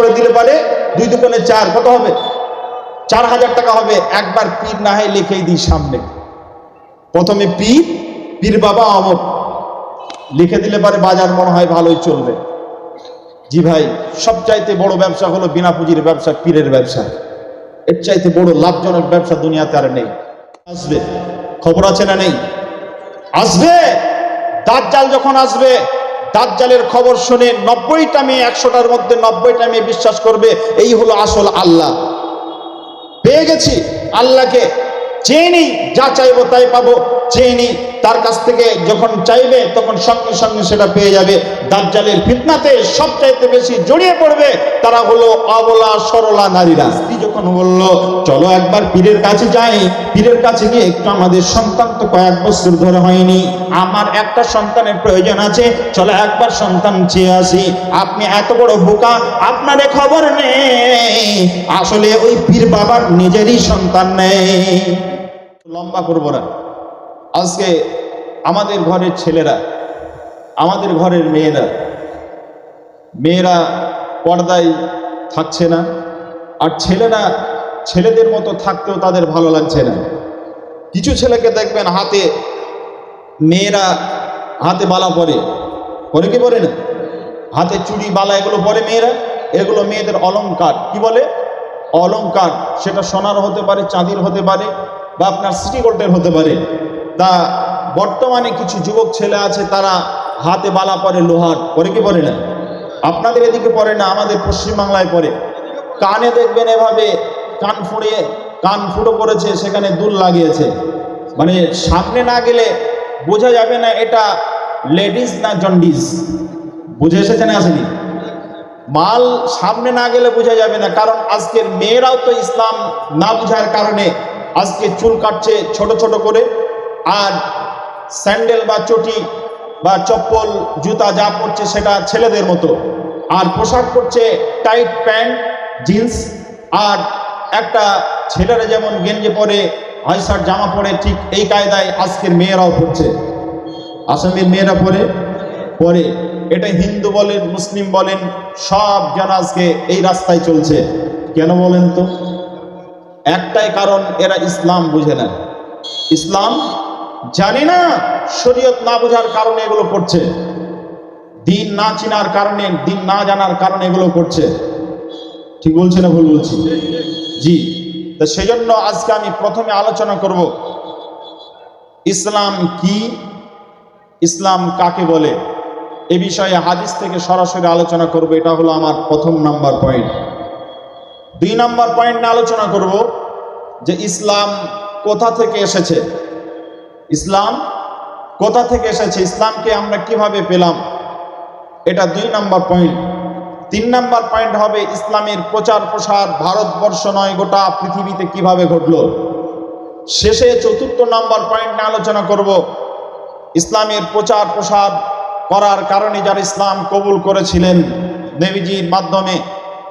করে দিলে পারে দুই দুকোনে চার, কত হবে? চার হাজার টাকা হবে। একবার পীর না হয় লিখেই দিই সামনে। প্রথমে পীর পীর বাবা অমর। লিখে দিলে পারে বাজার মনে হয় ভালোই চলবে। জি ভাই, সবচাইতে বড় ব্যবসা হলো বিনা পুঁজির ব্যবসা, পীরের ব্যবসা। এর চাইতে বড় লাভজনক ব্যবসা দুনিয়াতে আর নেই। আসবে। খবর আছে না নেই? আসবে। দাজ্জাল যখন আসবে দাজ্জালের খবর শুনে নব্বইটা মেয়ে, একশোটার মধ্যে নব্বইটা মেয়ে বিশ্বাস করবে, এই হলো আসল আল্লাহ। পেয়ে গেছি আল্লাহকে। চেনি যা চাইব তাই পাবো। চেনি তার কাছ থেকে যখন চাইবে, তখন সঙ্গে সঙ্গে সেটা পেয়ে যাবে। দাজ্জালের ফিতনাতে সবচাইতে বেশি জড়িয়ে পড়বে তারা হলো অবলা, সরলা নারীরা। স্ত্রী যখন বলল, চলো একবার পীরের কাছে যাই। পীরের কাছে গিয়ে একটু আমাদের সন্তান তো কয়েক বছর ধরে হয়নি। আমার একটা সন্তানের প্রয়োজন আছে। চলো একবার সন্তান চেয়ে আসি। আপনি এত বড় বোকা, আপনারে খবর নেই। আসলে ওই পীর বাবার নিজেরই সন্তান নেই। লম্বা করব না। আজকে আমাদের ঘরের ছেলেরা, আমাদের ঘরের মেয়েরা মেয়েরা পর্দায় থাকছে না, আর ছেলেরা ছেলেদের মতো থাকতেও তাদের ভালো লাগছে না। কিছু ছেলেকে দেখবেন হাতে মেয়েরা হাতে বালা পরে। পরে কি পরে না? হাতে চুড়ি, বালা, এগুলো পরে মেয়েরা? এগুলো মেয়েদের অলংকার। কি বলে? অলংকার। সেটা সোনার হতে পারে, চাঁদির হতে পারে বা আপনার সিটি গোল্ডের হতে পারে। তা বর্তমানে কিছু যুবক ছেলে আছে, তারা হাতে বালা পরে, লোহার, পরে কি পরে না? আপনাদের এদিকে পরে না, আমাদের পশ্চিমবাংলায় পরে। কানে দেখবেন এভাবে কান ফুঁড়িয়ে কান ফুটো করেছে সেখানে দুল লাগিয়েছে। মানে সামনে না গেলে বোঝা যাবে না এটা লেডিস না জন্ডিস। বুঝে এসেছে না আসেনি? মাল সামনে না গেলে বোঝা যাবে না, কারণ আজকের মেয়েরাও তো ইসলাম না বুঝার কারণে আজকে চুল কাটছে ছোট ছোট করে, আর স্যান্ডেল বা চটি বা চপ্পল, জুতা যা পরছে সেটা ছেলেদের মতো। আর পোশাক পরছে টাইট প্যান্ট, জিন্স, আর একটা ছেলেরা যেমন গেঞ্জি পরে হয়সার জামা পরে, ঠিক এই কায়দায় আজকের মেয়েরাও পড়ছে আসামের মেয়েরা পরে? পরে। এটা হিন্দু বলেন, মুসলিম বলেন, সব জন আজকে এই রাস্তায় চলছে। কেন বলেন তো? একটাই কারণ, এরা ইসলাম বুঝে না। ইসলাম জানি না, শরীয়ত না বোঝার কারণে এগুলো করছে। দিন না চিনার কারণে, দিন না জানার কারণে এগুলো করছে। ঠিক বলছে না ভুল বলছি? জি। তো সেজন্য আজকে আমি প্রথমে আলোচনা করব, ইসলাম কি, ইসলাম কাকে বলে? এ বিষয়ে হাদিস থেকে সরাসরি আলোচনা করব, এটা হলো আমার প্রথম নাম্বার পয়েন্ট। দুই নাম্বার পয়েন্ট নিয়ে আলোচনা করব যে ইসলাম কোথা থেকে এসেছে? ইসলাম কোথা থেকে এসেছে? ইসলামকে আমরা কীভাবে পেলাম? এটা দুই নম্বর পয়েন্ট তিন নাম্বার পয়েন্ট হবে ইসলামের প্রচার প্রসার ভারতবর্ষ নয়, গোটা পৃথিবীতে কীভাবে ঘটলো? শেষে চতুর্থ নাম্বার পয়েন্ট নিয়ে আলোচনা করব। ইসলামের প্রচার প্রসার করার কারণে যারা ইসলাম কবুল করেছিলেন দেবীজির মাধ্যমে।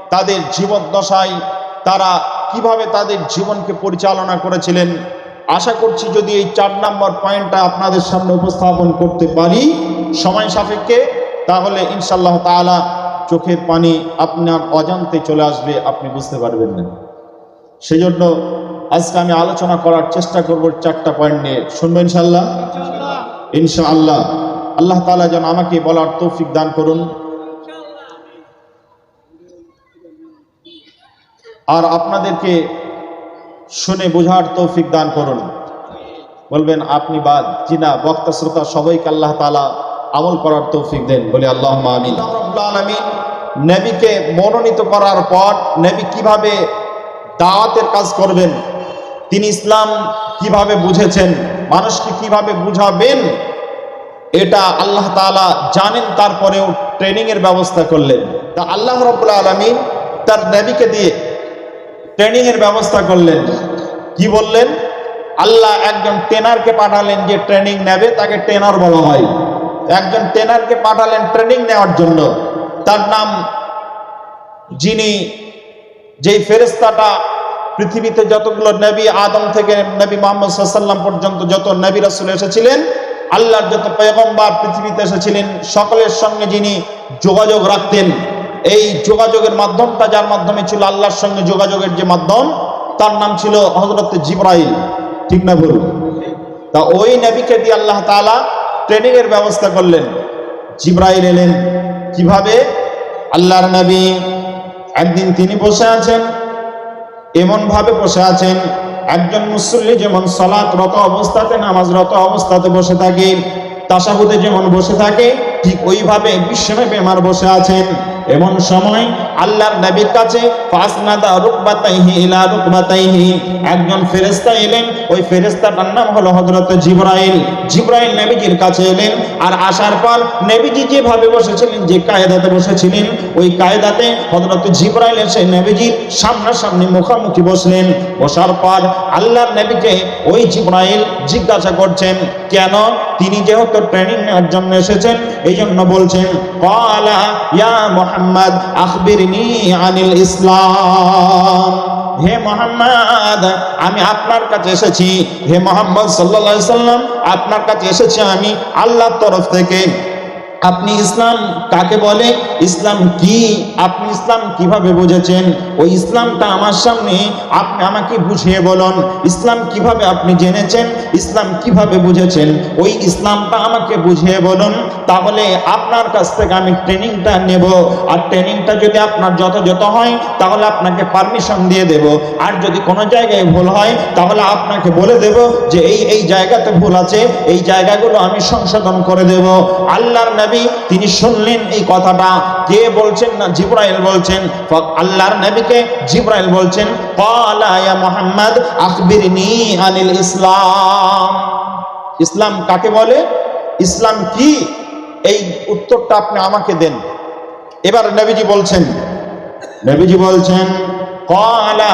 তাদের জীবদ্দশায় তারা কীভাবে তাদের জীবনকে পরিচালনা করেছিলেন? আশা করছি যদি এই চার নম্বর পয়েন্টটা আপনাদের সামনে উপস্থাপন করতে পারি সময় সাপেক্ষে, তাহলে ইনশাল্লাহ তাআলা চোখের পানি আপনার অজান্তে চলে আসবে, আপনি বুঝতে পারবেন না। সেজন্য আজকে আমি আলোচনা করার চেষ্টা করব চারটা পয়েন্ট নিয়ে। শুনবেন ইনশাল্লাহ ইনশাআল্লাহ। আল্লাহ তাআলা যেন আমাকে বলার তৌফিক দান করুন। আর আপনাদেরকে শুনে বোঝার তৌফিক দান করুন। বলবেন আপনি বাদ জিনা বক্তা শ্রোতা সবাইকে আল্লাহ তাআলা আমল করার তৌফিক দেন। বলে আল্লাহ আমিন আমিন নবীকে মনোনীত করার পর নবী কীভাবে দাওয়াতের কাজ করবেন তিনি ইসলাম কীভাবে বুঝেছেন মানুষকে কীভাবে বুঝাবেন এটা আল্লাহ তাআলা জানেন। তারপরেও ট্রেনিংয়ের ব্যবস্থা করলেন। তা আল্লাহ রব্বুল আলমী তার নবীকে দিয়ে ট্রেনিং এর ব্যবস্থা করলেন। কি বললেন? আল্লাহ একজন ট্রেনারকে পাঠালেন যে ট্রেনিং নেবে, তাকে ট্রেনার বলা হয়। একজন ট্রেনারকে পাঠালেন ট্রেনিং নেওয়ার জন্য। তার নাম যিনি, যেই ফেরেস্তাটা পৃথিবীতে যতগুলো নবী, আদম থেকে নবী মোহাম্মদ সাল্লাম পর্যন্ত যত নবী রাসুল এসেছিলেন, আল্লাহর যত পেগম্বার পৃথিবীতে এসেছিলেন, সকলের সঙ্গে যিনি যোগাযোগ রাখতেন এই যোগাযোগের মাধ্যমটা যার মাধ্যমে ছিল আল্লাহর সঙ্গে যোগাযোগের যে মাধ্যম, তার নাম ছিল হজরত জিব্রাইল। ঠিক না বলুন তা ওই নবীকে দিয়ে আল্লাহ তাআলা ট্রেনিং এর ব্যবস্থা করলেন। জিব্রাইল এলেন। কীভাবে? আল্লাহর নবী একদিন তিনি বসে আছেন এমন ভাবে বসে আছেন, একজন মুসল্লি যেমন সলাৎরত অবস্থাতে, নামাজরত অবস্থাতে বসে থাকে তাসাহুদে যেমন বসে থাকে, ঠিক ওইভাবে বিশ্বনবী আমার বসে আছেন। এমন সময় আল্লাহর নবীর কাছে, ফাসনাদা রুকবাতাইহি ইলা রুকবাতাইহি। একজন ফেরেশতা এলেন, ওই ফেরেশতাটার নাম হলো হযরত জিবরাইল। জিবরাইল নবীজির কাছে এলেন, আর আসার পর নবীজি যেভাবে বসেছিলেন, যে কায়দাতে বসেছিলেন, ওই কায়দাতে হযরত জিবরাইল এসে নবীজির সামনাসামনি মুখামুখি বসলেন। বসার পর আল্লাহর নবীকে ওই জিবরাইল জিজ্ঞাসা করছেন, কেন? তিনি যেহেতু ট্রেনিং নেওয়ার জন্য এসেছেন এই জন্য বলছেন কালা ইয়া মোহাম্মদ আখবিরনি আনিল ইসলাম হে মোহাম্মদ, আমি আপনার কাছে এসেছি। হে মোহাম্মদ সাল্লা সাল্লাম আপনার কাছে এসেছি আমি আল্লাহর তরফ থেকে। আপনি ইসলাম কাকে বলে? ইসলাম কি? আপনি ইসলাম কীভাবে বুঝেছেন? ওই ইসলামটা আমার সামনে আপনি আমাকে বুঝিয়ে বলুন, ইসলাম কীভাবে আপনি জেনেছেন? ইসলাম কীভাবে বুঝেছেন? ওই ইসলামটা আমাকে বুঝিয়ে বলুন, তাহলে আপনার কাছ থেকে আমি ট্রেনিংটা নেব। আর ট্রেনিংটা যদি আপনার যথাযথ হয়, তাহলে আপনাকে পারমিশন দিয়ে দেব। আর যদি কোনো জায়গায় ভুল হয়, তাহলে আপনাকে বলে দেব যে, এই এই জায়গাতে ভুল আছে, এই জায়গাগুলো আমি সংশোধন করে দেব। আল্লাহর নবী তিনি শুনলেন এই কথাটা। কে বলছেন না? জিব্রাইল বলছেন। আল্লাহর নবীকে জিব্রাইল বলছেন, ক্বালা ইয়া মুহাম্মদ, আখবিরনি আনিল ইসলাম। ইসলাম কাকে বলে? ইসলাম কি? এই উত্তরটা আপনি আমাকে দেন। এবার নবীজি বলছেন নবীজি বলছেন, ক্বালা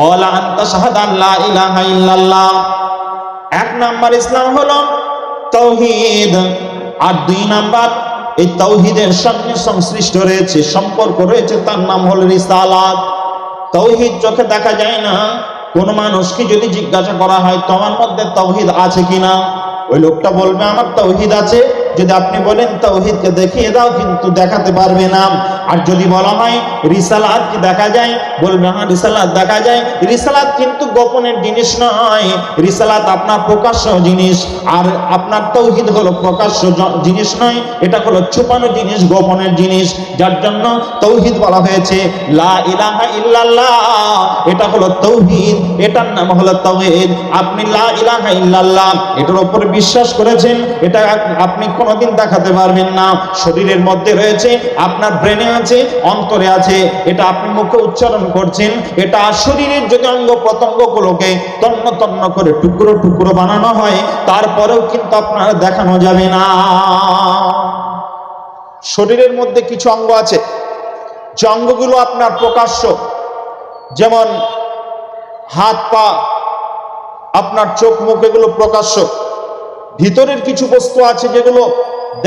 অলা আন্তা শাহাদ আল্লাহ ইলাহা ইল্লাল্লাহ। এক নাম্বার ইসলাম হলো তৌহিদ। আর দুই নাম্বার, এই তৌহিদের সঙ্গে সংশ্লিষ্ট রয়েছে, সম্পর্ক রয়েছে, তার নাম হলো রিসালাত। তৌহিদ চোখে দেখা যায় না। কোন মানুষকে যদি জিজ্ঞাসা করা হয়, তোমার মধ্যে তৌহিদ আছে কিনা? ওই লোকটা বলবে, আমার তৌহিদ আছে। যদি আপনি বলেন, তৌহিদকে দেখিয়ে দাও, কিন্তু দেখাতে পারবে না। আর যদি বলা হয়, রিসালাত কি দেখা যায়? বলবে হ্যাঁ রিসালাত দেখা যায়। রিসালাত কিন্তু গোপনের জিনিস নয়। রিসালাত আপনার প্রকাশ্য জিনিস। আর আপনার তৌহিদ হলো প্রকাশ্য জিনিস নয়। এটা হলো ছুপানো জিনিস, গোপনের জিনিস। যার জন্য তৌহিদ বলা হয়েছে, লা ইলাহা ইল্লাল্লাহ। এটা হলো তৌহিদ। এটার নাম হলো তৌহিদ। আপনি লা ইলাহা ইল্লাল্লাহ। এটার উপর বিশ্বাস করেছেন। এটা আপনি কোনোদিন দেখাতে পারবেন না। শরীরের মধ্যে রয়েছে, আপনার ব্রেনে আছে, অন্তরে আছে, এটা আপনি মুখে উচ্চারণ করছেন, এটা শরীরের যদি অঙ্গ প্রত্যঙ্গগুলোকে তন্ন তন্ন করে টুকরো টুকরো বানানো হয়, তারপরেও কিন্তু আপনার দেখানো যাবে না। শরীরের মধ্যে কিছু অঙ্গ আছে, যে অঙ্গগুলো আপনার প্রকাশ্য, যেমন হাত পা, আপনার চোখ মুখ এগুলো প্রকাশ্য ভিতরের কিছু বস্তু আছে যেগুলো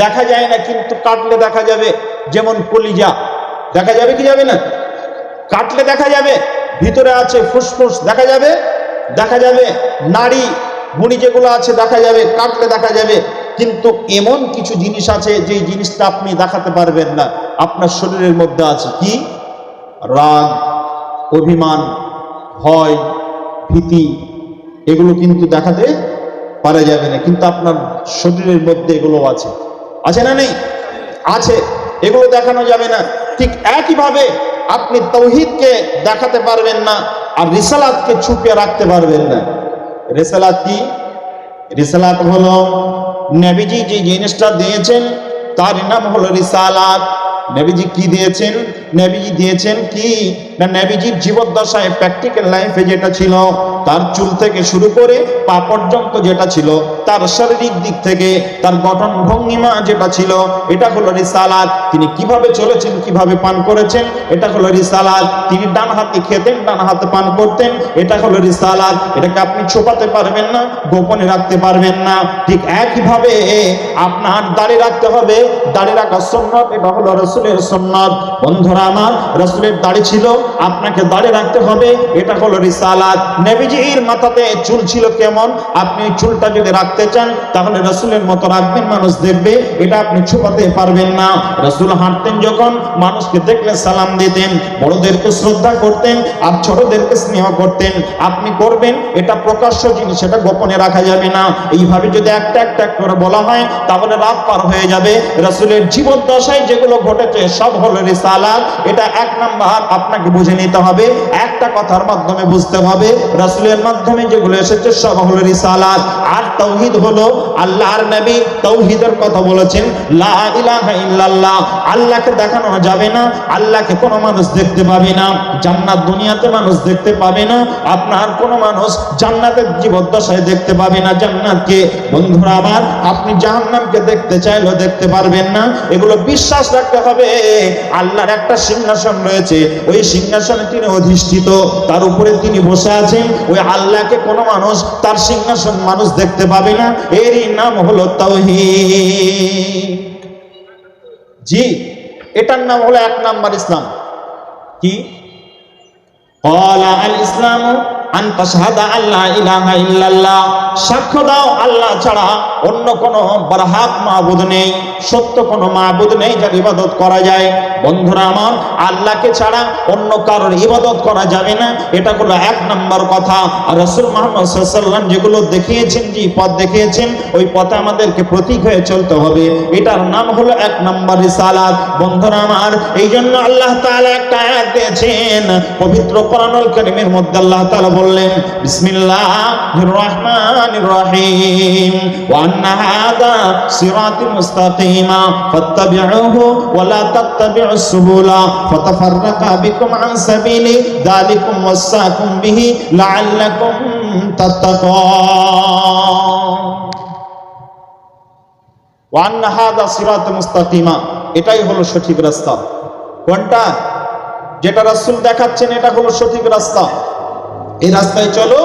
দেখা যায় না, কিন্তু কাটলে দেখা যাবে, যেমন কলিজা। দেখা যাবে কি যাবে না? কাটলে দেখা যাবে, ভিতরে আছে ফুসফুস, দেখা যাবে? দেখা যাবে নাড়ি ভুঁড়ি যেগুলো আছে দেখা যাবে, কাটলে দেখা যাবে, কিন্তু এমন কিছু জিনিস আছে যে জিনিসটা আপনি দেখাতে পারবেন না, আপনার শরীরের মধ্যে আছে কি? রাগ, অভিমান, ভয়, ভীতি, এগুলো কিন্তু দেখাতে পারা যাবে না, কিন্তু আপনার শরীরের মধ্যে এগুলো আছে। আছে না নেই? আছে। এগুলো দেখানো যাবে না। ঠিক একইভাবে আপনি তৌহিদকে দেখাতে পারবেন না, আর রিসালাতকে ছুপিয়ে রাখতে পারবেন না। রিসালাত কি? রিসালাত হলো নবীজি যে জিনিসটা দিয়েছেন, তার নাম হলো রিসালাত। নবীজি কি দিয়েছেন? নবীজি দিয়েছেন কি? না নবীজির জীবদ্দশায় প্র্যাকটিক্যাল লাইফে যেটা ছিল, তার চুল থেকে শুরু করে পা পর্যন্ত যেটা ছিল, তার শারীরিক দিক থেকে তার গঠন ভঙ্গিমা যেটা ছিল, এটা হলো রিসালাত। তিনি কীভাবে চলেছেন, কীভাবে পান করেছেন, এটা হলো রিসালাত। তিনি ডান হাতে খেতেন, ডান হাতে পান করতেন, এটা হলো রিসালাত। এটাকে আপনি ছোপাতে পারবেন না, গোপনে রাখতে পারবেন না। ঠিক একইভাবে আপনার দাড়ি রাখতে হবে, দাড়ি রাখা সুন্নত, এটা হলো রসুলের সুন্নত। বন্ধুরা আমার, রসুলের দাড়ি ছিল আপনাকে দাড়ি রাখতে হবে। এটা হলো রিসালাত। নবীজির মাথাতে চুল ছিল কেমন? আপনি চুলটা যদি রাখতে চান, তাহলে রসুলের মতো রাখবেন, মানুষ দেখবে। এটা আপনি ছুপাতে পারবেন না। রসুল হাঁটতেন যখন, মানুষকে দেখলে সালাম দিতেন, বড়দেরকে শ্রদ্ধা করতেন আর ছোটদেরকে স্নেহ করতেন। আপনি করবেন, এটা প্রকাশ্য জিনিস এটা গোপনে রাখা যাবে না। এইভাবে যদি একটা একটা করে বলা হয়, তাহলে রাত পার হয়ে যাবে। রসুলের জীবদ্দশায় যেগুলো ঘটেছে, সব হলো রিসালাত। এটা এক নাম্বার, আপনাকে বুঝে নিতে হবে, একটা কথার মাধ্যমে বুঝতে হবে। রসুলের মাধ্যমে যেগুলো এসেছে সব হলো রিসালাত। আর তৌহিদ হলো আল্লাহর নবী তৌহিদের কথা বলেছেন, লা আল্লাহকে দেখানো যাবে না, আল্লাহকে কোনো মানুষ দেখতে পাবে না, জান্নাত দুনিয়াতে মানুষ দেখতে পাবে না, আপনার কোনো মানুষ জান্নাতের জীবদ্দশায় দেখতে পাবে না, জান্নাতকে। বন্ধুরা আমার আপনি জাহান্নামকে দেখতে চাইলেও দেখতে পারবেন না। এগুলো বিশ্বাস রাখতে হবে। আল্লাহর একটা সিংহাসন রয়েছে, ওই সিংহাসনে তিনি অধিষ্ঠিত, তার উপরে তিনি বসে আছেন। ওই আল্লাহকে কোনো মানুষ, তার সিংহাসন মানুষ দেখতে পাবে না। এরই নাম হলো তাওহি জি, এটার নাম হলো এক নাম্বার ইসলাম। কি? আল ইসলাম সাক্ষ্য দাও আল্লাহ ছাড়া অন্য কোন বারহাক মাহবুদ নেই। সত্য কোনো মাহবুদ নেই যার ইবাদত করা যায়। বন্ধুরা আমার, আল্লাহকে ছাড়া অন্য কারোর ইবাদত করা যাবে না। এটা হলো এক নম্বর কথা। আর রাসূল মুহাম্মদ সাল্লাল্লাহু যেগুলো দেখিয়েছেন যে পথ দেখিয়েছেন, ওই পথে আমাদেরকে প্রতীক হয়ে চলতে হবে। এটার নাম হলো এক নম্বর রিসালাত। বন্ধুরা আমার এই জন্য আল্লাহ তাআলা একটা আয়াত দিয়েছেন। পবিত্র কোরআনুল কারীমের মধ্যে আল্লাহ তাআলা বললেন, বিসমিল্লাহির রহমানির রহিম। ওয়া আন্না ফাত্তাবিউহু ওয়া লা তাত্তাবিউস সুবুলা ফাতাফাররাকা বিকুম আন সাবিলি যালিকুম ওয়াসাকুম বিহি লাআল্লাকুম তাত্তাকুন ওয়ান হাদা সিরাত মুস্তাকিমা। এটাই হলো সঠিক রাস্তা। কোনটা? যেটা রাসূল দেখাচ্ছেন, এটা হলো সঠিক রাস্তা। এই রাস্তায় চলো,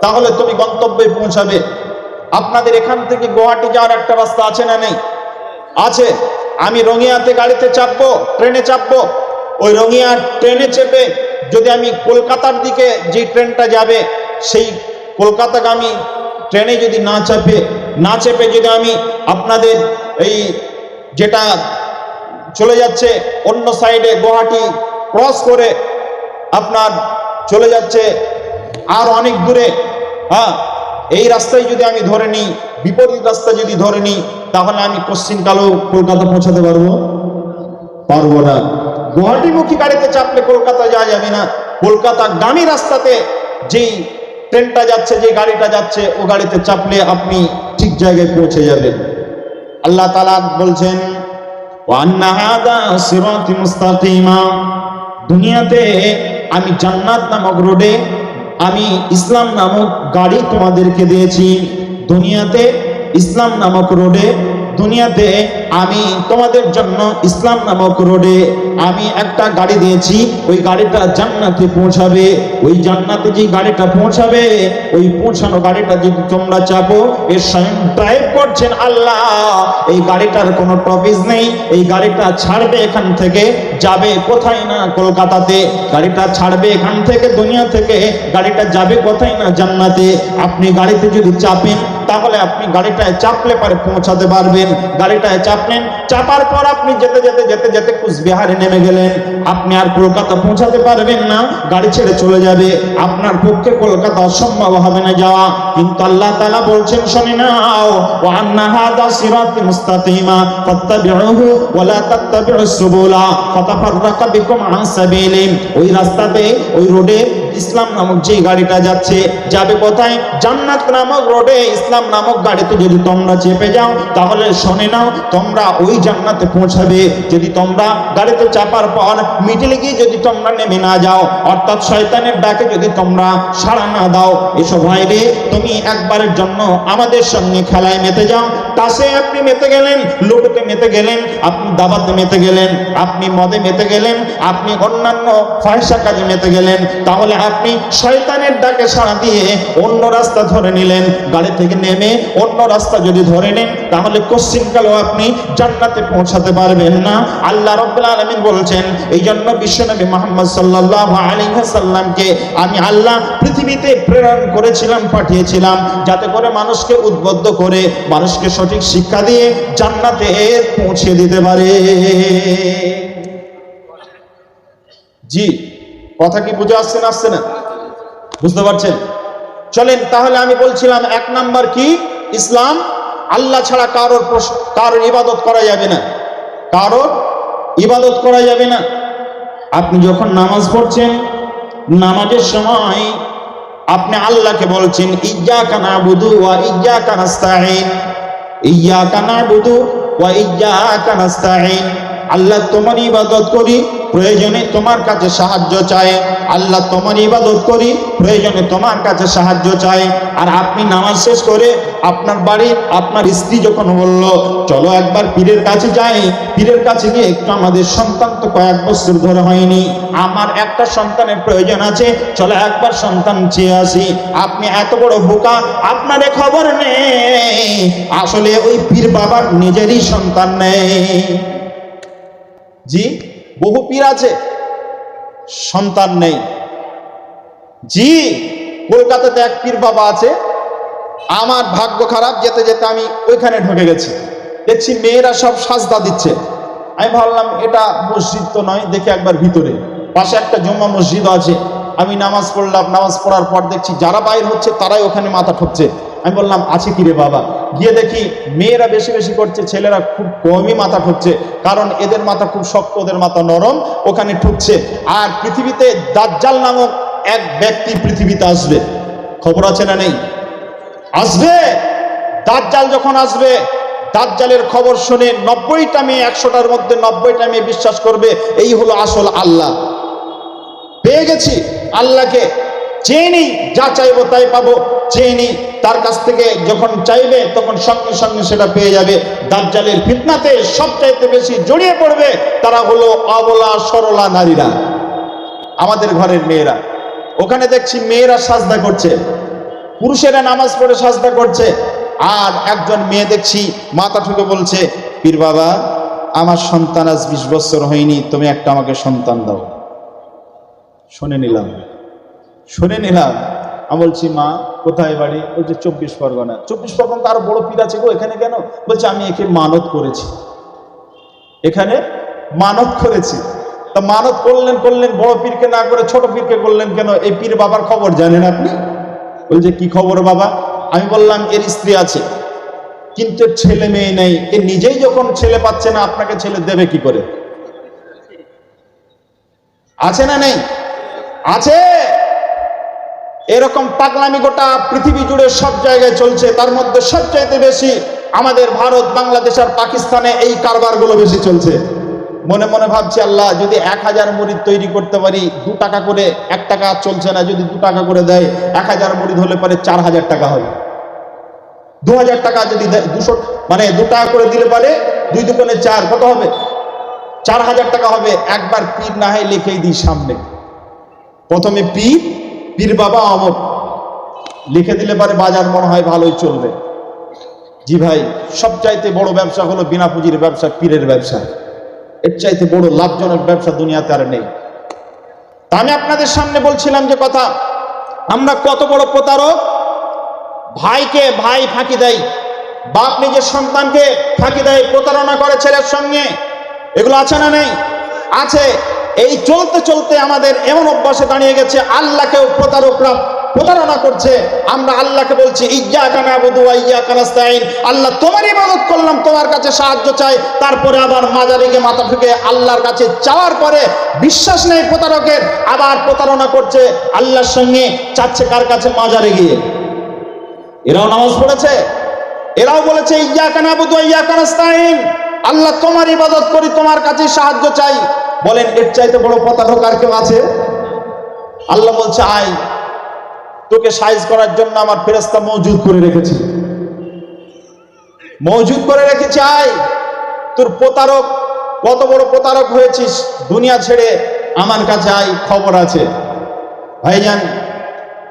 তাহলে তুমি গন্তব্যে পৌঁছাবে। আপনাদের এখান থেকে গুয়াহাটি যাওয়ার একটা রাস্তা আছে না নেই? আছে, আমি রঙিয়াতে গাড়িতে চাপবো, ট্রেনে চাপবো। ওই রঙিয়া ট্রেনে চেপে যদি আমি কলকাতার দিকে যে ট্রেনটা যাবে, সেই কলকাতাগামী ট্রেনে যদি না চাপে, না চেপে যদি আমি আপনাদের এই যেটা চলে যাচ্ছে অন্য সাইডে গুয়াহাটি ক্রস করে আপনার চলে যাচ্ছে আর অনেক দূরে হ্যাঁ এই রাস্তায় যদি আমি ধরে নিই, বিপরীত রাস্তা যদি ধরে নিই তাহলে আমি পশ্চিমকালেও কলকাতা পৌঁছাতে পারব? পারব না। গুয়াহাটিমুখী গাড়িতে চাপলে কলকাতা যাওয়া যাবে না। কলকাতা গামী রাস্তাতে যেই ট্রেনটা যাচ্ছে যে গাড়িটা যাচ্ছে, ও গাড়িতে চাপলে আপনি ঠিক জায়গায় পৌঁছে যাবেন। আল্লাহ তালা বলছেন দুনিয়াতে আমি জান্নাত নামক রোডে আমি ইসলাম নামক গাড়ি তোমাদেরকে দিয়েছি। দুনিয়াতে ইসলাম নামক রোডে দুনিয়াতে আমি তোমাদের জন্য ইসলাম নামক রোডে আমি একটা গাড়ি দিয়েছি, ওই গাড়িটা জান্নাতে পৌঁছাবে। ওই জান্নাতে যে গাড়িটা পৌঁছাবে, ওই পৌঁছানো গাড়িটা যদি তোমরা চাপো, এর স্বয়ং ড্রাইভ করছেন আল্লাহ। এই গাড়িটার কোনো টপিস নেই, এই গাড়িটা ছাড়বে এখান থেকে, যাবে কোথায় না কলকাতাতে। গাড়িটা ছাড়বে এখান থেকে, দুনিয়া থেকে, গাড়িটা যাবে কোথায় না জান্নাতে। আপনি গাড়িতে যদি চাপেন তাহলে আপনি গাড়িটায় চাপলে পারে পৌঁছাতে পারবেন। গাড়িটায় চাপলেন, চাপার পর আপনি যেতে যেতে যেতে যেতে কুচবিহারে নেমে গেলেন। আপনি আর কলকাতা পৌঁছাতে পারবেন না, গাড়ি ছেড়ে চলে যাবে। আপনার পক্ষে কলকাতা অসম্ভব হবে না যাওয়া। কিন্তু আল্লাহ তাআলা বলছেন, শুনে নাও আন্না হাদা সিরাতি মুস্তাকিমা, ফাত্তাবিউহু ওয়া লা তাত্তাবিউস সুবুলা, ফাতাফাররাকা বিকুম আন ওই রাস্তাতে, ওই রোডে ইসলাম নামক যে গাড়িটা যাচ্ছে, যাবে কোথায়? জান্নাত নামক রোডে ইসলাম নামক গাড়িতে যদি তোমরা চেপে যাও, তাহলে শোনে নাও, তোমরা ওই জান্নাতে পৌঁছাবে। যদি তোমরা গাড়িতে চাপার পর মিডিলে গিয়ে যদি তোমরা নেমে না যাও, অর্থাৎ শয়তানের ডাকে যদি তোমরা সাড়া না দাও এসব ভাইরে, তুমি একবারের জন্য আমাদের সঙ্গে খেলায় মেতে যাও। তাসে আপনি মেতে গেলেন, লুটোতে মেতে গেলেন, আপনি দাবাতে মেতে গেলেন, আপনি মদে মেতে গেলেন, আপনি অন্যান্য ফয়সা কাজে মেতে গেলেন, তাহলে আপনি শয়তানের ডাকে সাড়া দিয়ে অন্য রাস্তা ধরে নিলেন, গাড়ি থেকে নেমে অন্য রাস্তা যদি ধরে নেন, তাহলে কোশ্চিনকালেও আপনি জান্নাতে পৌঁছাতে পারবেন না। আল্লাহ রব্বুল আলামিন বলছেন এই জন্য বিশ্বনবী মোহাম্মদ সাল্লাল্লাহু আলাইহি সাল্লামকে আমি আল্লাহ পৃথিবীতে প্রেরণ করেছিলাম, পাঠিয়েছিলাম, যাতে করে মানুষকে উদ্বুদ্ধ করে, মানুষকে সঠিক শিক্ষা দিয়ে জান্নাতে পৌঁছে দিতে পারে। জি। কথা কি বুঝে আসছে না আসছে না? বুঝতে পারছেন? চলেন, তাহলে আমি বলছিলাম, এক নাম্বার কি? ইসলাম, আল্লাহ ছাড়া কারোর কারোর ইবাদত করা যাবে না। কারোর ইবাদত করা যাবে না। আপনি যখন নামাজ পড়ছেন, নামাজের সময় আপনি আল্লাহকে বলছেন ইজ্জা কানা বুধু ওয়া ইজ্জা কানাস্তাইন ইজ্জা কানা বুধু ওয়া ইজ্জা কানাস্তাইন আল্লাহ তোমার ইবাদত করি প্রয়োজনে তোমার কাছে সাহায্য চাই। আল্লাহ তোমার ইবাদত করি, প্রয়োজনে তোমার কাছে সাহায্য চাই। আর আপনি নামাজ শেষ করে আপনার বাড়ির আপনার স্ত্রী যখন বলল, চলো একবার পীরের কাছে যাই। পীরের কাছে গিয়ে একটু আমাদের সন্তান তো কয়েক বছর ধরে হয়নি। আমার একটা সন্তানের প্রয়োজন আছে। চলো একবার সন্তান চেয়ে আসি। আপনি এত বড় বোকা, আপনার খবর নেই। আসলে ওই পীর বাবার নিজেরই সন্তান নেই। জি? বহু পীর আছে, সন্তান নেই। জি, কলকাতাতে এক পীর বাবা আছে, আমার ভাগ্য খারাপ, যেতে যেতে আমি ওইখানে ঢুকে গেছি। দেখছি মেয়েরা সব সাজদা দিচ্ছে। আমি ভাবলাম, এটা মসজিদ তো নয়, দেখে একবার ভিতরে। পাশে একটা জম্মা মসজিদ আছে। আমি নামাজ পড়লাম, নামাজ পড়ার পর দেখছি যারা বাইর হচ্ছে, তারাই ওখানে মাথা ঠকছে। আমি বললাম, আছে কি রে বাবা? গিয়ে দেখি মেয়েরা বেশি বেশি করছে, ছেলেরা খুব কমই মাথা ঠকছে। কারণ এদের মাথা খুব শক্ত, ওদের মাথা নরম, ওখানে ঠুকছে। আর পৃথিবীতে দাজ্জাল নামক এক ব্যক্তি পৃথিবীতে আসবে। খবর আছে না নেই? আসবে? দাজ্জাল যখন আসবে, দাজ্জালের খবর শুনে নব্বইটা মেয়ে একশোটার মধ্যে নব্বইটা মেয়ে বিশ্বাস করবে, এই হলো আসল আল্লাহ। পেয়ে গেছি আল্লাহকে। চেয়ে নিই যা চাইব তাই পাবো। চেয়ে নিই তার কাছ থেকে যখন চাইবে, তখন সঙ্গে সঙ্গে সেটা পেয়ে যাবে। দাজ্জালের ফিতনাতে সবচাইতে বেশি জড়িয়ে পড়বে তারা হলো অবলা, সরলা নারীরা। আমাদের ঘরের মেয়েরা। ওখানে দেখছি মেয়েরা সাজদা করছে। পুরুষেরা নামাজ পড়ে সাজদা করছে। আর একজন মেয়ে দেখছি মাথা ঠুকে বলছে, পীর বাবা, আমার সন্তান আজ বিশ বছর হয়নি, তুমি একটা আমাকে সন্তান দাও। শুনে নিলাম। শুনে নিলাম। আমি বলছি মা, কোথায় বাড়ি? বলছে চব্বিশ পরগনা। চব্বিশ পরগনা তো আরও বড় পীর আছে গো, এখানে কেন? বলছে, আমি একে মানত করেছি। এখানে মানত করেছি। তা মানত করলেন করলেন, বড় পীরকে না করে ছোট পীরকে করলেন কেন? এই পীর বাবার খবর জানেন আপনি? বলছে, কি খবর বাবা? আমি বললাম, এর স্ত্রী আছে, কিন্তু ছেলে মেয়ে নেই। এ নিজেই যখন ছেলে পাচ্ছে না, আপনাকে ছেলে দেবে কি করে? আছে না নেই? আছে! এরকম পাগলামি গোটা পৃথিবী জুড়ে সব জায়গায় চলছে, তার মধ্যে সবচাইতে বেশি আমাদের ভারত, বাংলাদেশ আর পাকিস্তানে এই কারবারগুলো বেশি চলছে। মনে মনে ভাবছি, আল্লাহ, যদি এক হাজার মুড়ি তৈরি করতে পারি, দু টাকা করে, এক টাকা চলছে না, যদি দু টাকা করে দেয়, এক হাজার মুড়ি হলে পরে চার হাজার টাকা হবে। দু হাজার টাকা যদি দেয়, দুশো মানে দু টাকা করে দিলে পারে দুই দুকোনে চার, কত হবে? চার হাজার টাকা হবে। একবার পীর না হয় লিখেই দিই সামনে। প্রথমে পীর পীর বাবা অমর। লিখে দিলে পারে বাজার মনে হয় ভালোই চলবে। জি ভাই, সবচাইতে বড় ব্যবসা হলো বিনা পুঁজির ব্যবসা, পীরের ব্যবসা। এর চাইতে বড় লাভজনক ব্যবসা দুনিয়াতে আর নেই। আমি আপনাদের সামনে বলছিলাম যে কথা, আমরা কত বড় প্রতারক? ভাইকে ভাই ফাঁকি দেয়, বাপ নিজের সন্তানকে ফাঁকি দেয়, প্রতারণা করে ছেলের সঙ্গে। এগুলো আছে না নেই? আছে। এই চলতে চলতে আমাদের এমন অভ্যাসে দাঁড়িয়ে গেছে, আল্লাহকেও প্রতারকরা প্রতারণা করছে। আমরা আল্লাহকে বলছি ইয়া কানা বুধু ইয়া কানাস্তাইন আল্লাহ, তোমার ইবাদত করলাম, তোমার কাছে সাহায্য চাই। তারপরে আবার মাজারে গিয়ে মাথা ঠুকে আল্লাহর কাছে চাওয়ার পরে বিশ্বাস নেই প্রতারকের, আবার প্রতারণা করছে আল্লাহর সঙ্গে, চাচ্ছে কার কাছে মাজারে গিয়ে। এরাও নামাজ পড়েছে, এরাও বলেছে ইয়া কানা বুধু ইয়া কানাস্তাইন আল্লাহ, তোমার ইবাদত করি, তোমার কাছে সাহায্য চাই। বলেন, এর চাইতে বড় প্রতারক আর কেউ আছে? আল্লাহ বলছে, আয়, তোকে সাইজ করার জন্য আমার ফেরেস্তা মজুদ করে রেখেছি। মজুদ করে রেখেছি, আয়, তোর প্রতারক, কত বড় প্রতারক হয়েছিস দুনিয়া ছেড়ে, আমার কাছে আয়, খবর আছে। ভাইজান,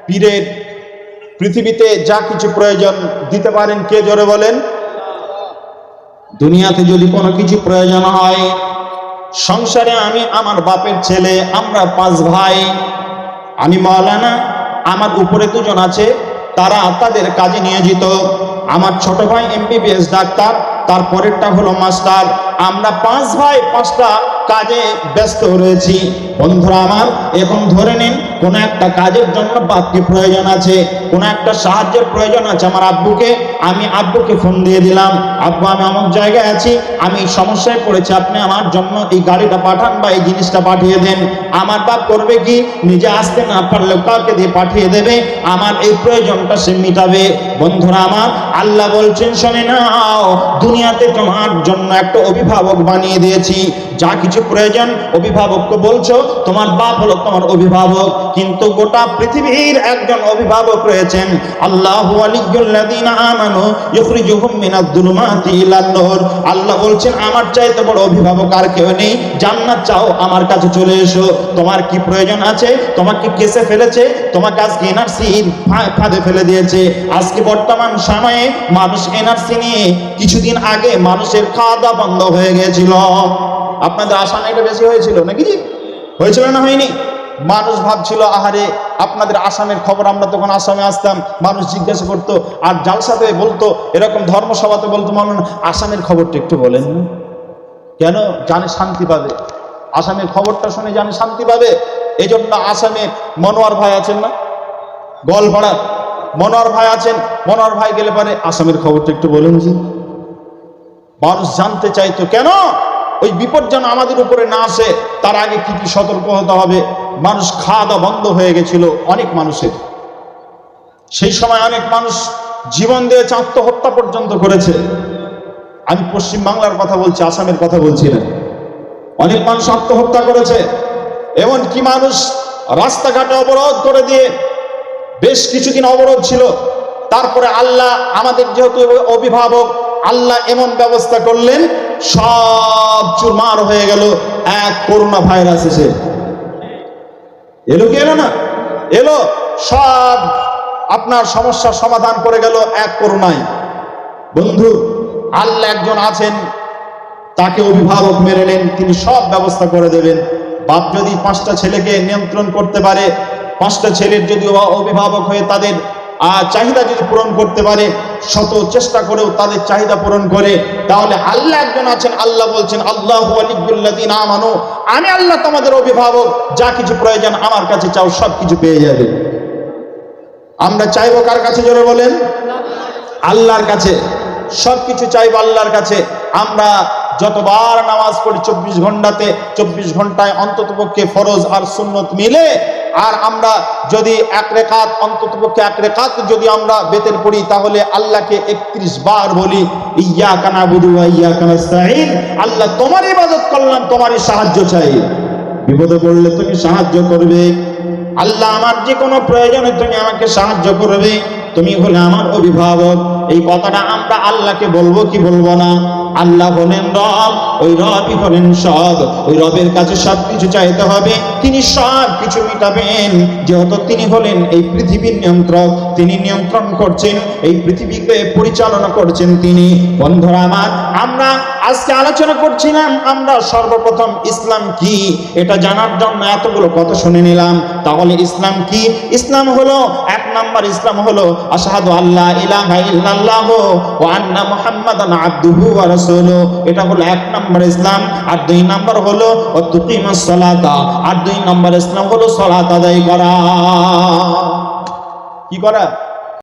পীরের পৃথিবীতে যা কিছু প্রয়োজন, দিতে পারেন কে জোরে বলেন? দুনিয়াতে যদি কোনো কিছু প্রয়োজন হয় সংসারে আমি আমার বাপের ছেলে, আমরা পাঁচ ভাই। আমি মালানা আমার উপরে দুজন আছে, তারা তাদের কাজে নিয়োজিত। আমার ছোট ভাই এমবিবিএস ডাক্তার তারপরেরটা হলো মাস্টার। আমরা পাঁচ ভাই, পাঁচটা কাজে ব্যস্ত রয়েছি। বন্ধুরা আমার এখন ধরে নিন, কোনো একটা কাজের জন্য বাপকে প্রয়োজন আছে, কোনো একটা সাহায্যের প্রয়োজন আছে আমার আব্বুকে, আমি আব্বুকে ফোন দিয়ে দিলাম, আব্বু, আমি আমার জায়গায় আছি, আমি সমস্যায় পড়েছি, আপনি আমার জন্য এই গাড়িটা পাঠান বা এই জিনিসটা পাঠিয়ে দেন। আমার বাপ করবে কি? নিজে আসতে না পারলেও কাউকে দিয়ে পাঠিয়ে দেবে, আমার এই প্রয়োজনটা সে মিটাবে। বন্ধুরা আমার, আল্লাহ বলছেন, শোনে নাও, দুনিয়াতে তোমার জন্য একটা অভিভাবক বানিয়ে দিয়েছি, যা কিছু প্রয়োজন অভিভাবককে বলছো, তোমার বাপ হলো তোমার অভিভাবক, কিন্তু গোটা পৃথিবীর একজন অভিভাবক রয়েছেন। আল্লাহ আল্লাহ বলছেন, আমার চাইতে বড় অভিভাবক আর কেউ নেই। জান্নাত চাও, আমার কাছে চলে এসো। তোমার কি প্রয়োজন আছে? তোমাকে কেসে ফেলেছে? তোমাকে আজকে এনআরসির ফাঁদে ফেলে দিয়েছে। আজকে বর্তমান সময়ে মানুষ এনআরসি নিয়ে কিছুদিন আগে মানুষের খাওয়া দাওয়া বন্ধ হয়ে গিয়েছিল। আপনাদের আশা এটা বেশি হয়েছিল নাকি? জি হয়েছিল না, হয়নি? মানুষ ভাবছিল, আহারে, আপনাদের আসামের খবর, আমরা তখন আসামে আসতাম, মানুষ জিজ্ঞাসা করতো, আর জালসাতে বলতো, এরকম ধর্মসভাতে বলতো মানুষ, আসামের খবরটা একটু বলেন। কেন জানে শান্তি পাবে? আসামের খবরটা শুনে জানে শান্তি পাবে? এই জন্য আসামের মনোয়ার ভাই আছেন না? গোয়ালপাড়ার মনোয়ার ভাই আছেন, মনোয়ার ভাই গেলে পারে, আসামের খবরটা একটু বলুন জি। মানুষ জানতে চাইতো, কেন? ওই বিপদ যেন আমাদের উপরে না আসে, তার আগে কি কি সতর্ক হতে হবে? মানুষ খাওয়া দাওয়া বন্ধ হয়ে গেছিল, অনেক মানুষের। সেই সময় অনেক মানুষ জীবন দিয়েছে, আত্মহত্যা পর্যন্ত করেছে। আমি পশ্চিম বাংলার কথা বলছি, আসামের কথা বলছি না। অনেক মানুষ আত্মহত্যা করেছে এমন কি মানুষ রাস্তাঘাটে অবরোধ করে দিয়ে বেশ কিছুদিন অবরোধ ছিল। তারপরে আল্লাহ আমাদের যেহেতু অভিভাবক আল্লাহ এমন ব্যবস্থা করলেন, সব চুরমার হয়ে গেল, এক করোনা ভাইরাস এসে। এলো কি এলো না? এলো, সব আপনার সমস্যার সমাধান করে গেল এক করোনায়। বন্ধু, আল্লাহ একজন আছেন, তাকে অভিভাবক মেরে নেন, তিনি সব ব্যবস্থা করে দেবেন। বাপ যদি পাঁচটা ছেলেকে নিয়ন্ত্রণ করতে পারে, পাঁচটা ছেলের যদি অভিভাবক হয়ে তাদের চাহিদা যদি পূরণ করতে পারে শত চেষ্টা করেও তাদের চাহিদা পূরণ করে, তাহলে আল্লাহ একজন আছেন, আল্লাহ বলছেন, আল্লাহ আলিবুল্লাদিন আমানো, আমি আল্লাহ তোমাদের অভিভাবক, যা কিছু প্রয়োজন আমার কাছে চাও সব কিছু পেয়ে যাবে। আমরা চাইব কার কাছে জোরে বলেন? আল্লাহর কাছে। সব কিছু চাইব আল্লাহর কাছে। আমরা যতবার নামাজ পড়ি চব্বিশ ঘন্টাতে, চব্বিশ ঘন্টায় অন্তত পক্ষে ফরজ আর সুন্নত মিলে, আর আমরা যদি এক রেখাত অন্তত পক্ষে এক রেখাত যদি আমরা বেতের পড়ি, তাহলে আল্লাহকে একত্রিশ বার বলি ইয়া কানা বুধু ইয়া কানা আল্লাহ তোমার ইবাদত করলাম, তোমারই সাহায্য চাই। বিপদে পড়লে তুমি সাহায্য করবে? আল্লাহ আমার যে কোনো প্রয়োজনে তুমি আমাকে সাহায্য করবে। তুমি হলে আমার অভিভাবক। এই কথাটা আমরা আল্লাহকে বলব কি বলব না? আল্লাহ হলেন রব ওই রবই হলেন সব ওই রবের কাছে সব কিছু চাইতে হবে। তিনি সব কিছু মিটাবেন। যেহেতু তিনি হলেন এই পৃথিবীর নিয়ন্ত্রক, তিনি নিয়ন্ত্রণ করছেন, এই পৃথিবীকে পরিচালনা করছেন তিনি। বন্ধুরা আমার, আমরা আজকে আলোচনা করছিলাম, আমরা সর্বপ্রথম ইসলাম কি? এটা জানার জন্য এতগুলো কথা শুনে নিলাম। তাহলে ইসলাম কি? ইসলাম হলো, এক নাম্বার ইসলাম হলো, আশহাদু আল্লাহ ইলাহা ইল্লাল্লাহ ওয়া আন্না মুহাম্মাদান আবদুহু ওয়া রাসূলুহু। এটা হলো এক নাম্বার ইসলাম, আর দুই নম্বর হলো সালাতা, আর দুই নম্বর ইসলাম হলো সলাত আদায় করা। কি করা?